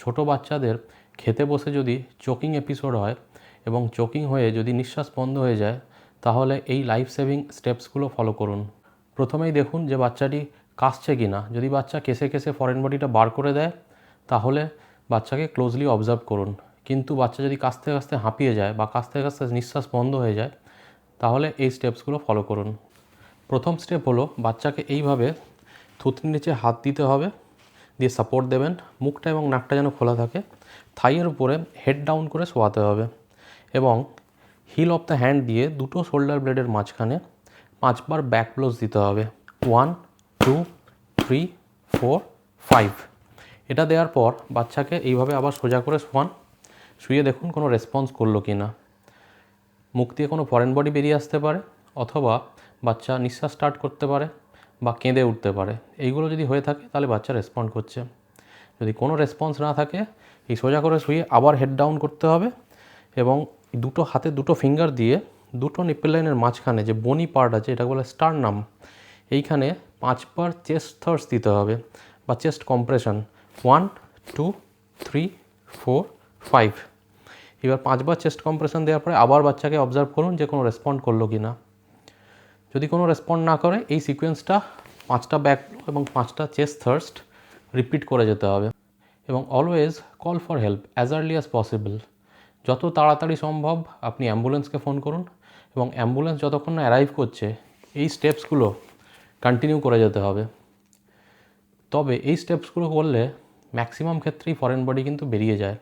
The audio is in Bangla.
ছোট বাচ্চাদের খেতে বসে যদি চোকিং এপিসোড হয় এবং চোকিং হয়ে যদি নিঃশ্বাস বন্ধ হয়ে যায়, তাহলে এই লাইফ সেভিং স্টেপসগুলো ফলো করুন। প্রথমেই দেখুন যে বাচ্চাটি কাশছে কি না যদি বাচ্চা কেসে কেসে ফরেন বডিটা বার করে দেয়, তাহলে বাচ্চাকে ক্লোজলি অবজার্ভ করুন। কিন্তু বাচ্চা যদি কাশতে কাশতে হাঁপিয়ে যায় বা কাশতে কাশতে নিঃশ্বাস বন্ধ হয়ে যায়, তাহলে এই স্টেপসগুলো ফলো করুন। প্রথম স্টেপ হলো বাচ্চাকে এইভাবে থুতনির নিচে হাত দিতে হবে। দিয়ে সাপোর্ট দেবেন। মুখটা এবং নাকটা যেন খোলা থাকে। থাইয়ের উপরে হেড ডাউন করে শোয়াতে হবে এবং হিল অফ দ্য হ্যান্ড দিয়ে দুটো শোল্ডার ব্লেডের মাঝখানে পাঁচবার ব্যাক ব্লোজ দিতে হবে। One two three four five এটা দেওয়ার পর বাচ্চাকে এইভাবে আবার সোজা করে শোয়ান। শুয়ে দেখুন কোনো রেসপন্স করল কি না মুখ দিয়ে কোনো ফরেন বডি বেরিয়ে আসতে পারে অথবা বাচ্চা নিঃশ্বাস স্টার্ট করতে পারে। বা কেঁদে উঠতে পারে। এইগুলো যদি হয়ে থাকে, তাহলে বাচ্চা রেসপন্ড করছে। যদি কোনো রেসপন্স না থাকে, এই সোজা করে শুয়ে আবার হেড ডাউন করতে হবে এবং দুটো হাতে দুটো ফিঙ্গার দিয়ে দুটো নিপেল লাইনের মাঝখানে যে বনি পার্ট আছে এটা বলে স্টার নাম এইখানে পাঁচবার চেস্ট থার্স দিতে হবে বা chest compression one two three four five এবার পাঁচবার চেস্ট কম্প্রেশন দেওয়ার পরে আবার বাচ্চাকে অবজার্ভ করুন যে কোনো রেসপন্ড করল কি না যদি কোনো রেসপন্ড না করে, এই সিকোয়েন্সটা পাঁচটা ব্যাক এবং পাঁচটা চেস্ট থার্স্ট রিপিট করে যেতে হবে। এবং always call for help as early as possible যত তাড়াতাড়ি সম্ভব আপনি অ্যাম্বুলেন্সকে ফোন করুন এবং অ্যাম্বুলেন্স যতক্ষণ না অ্যারাইভ করছে, এই স্টেপসগুলো কন্টিনিউ করে যেতে হবে। তবে এই স্টেপসগুলো করলে ম্যাক্সিমাম ক্ষেত্রেই ফরেন বডি কিন্তু বেরিয়ে যায়।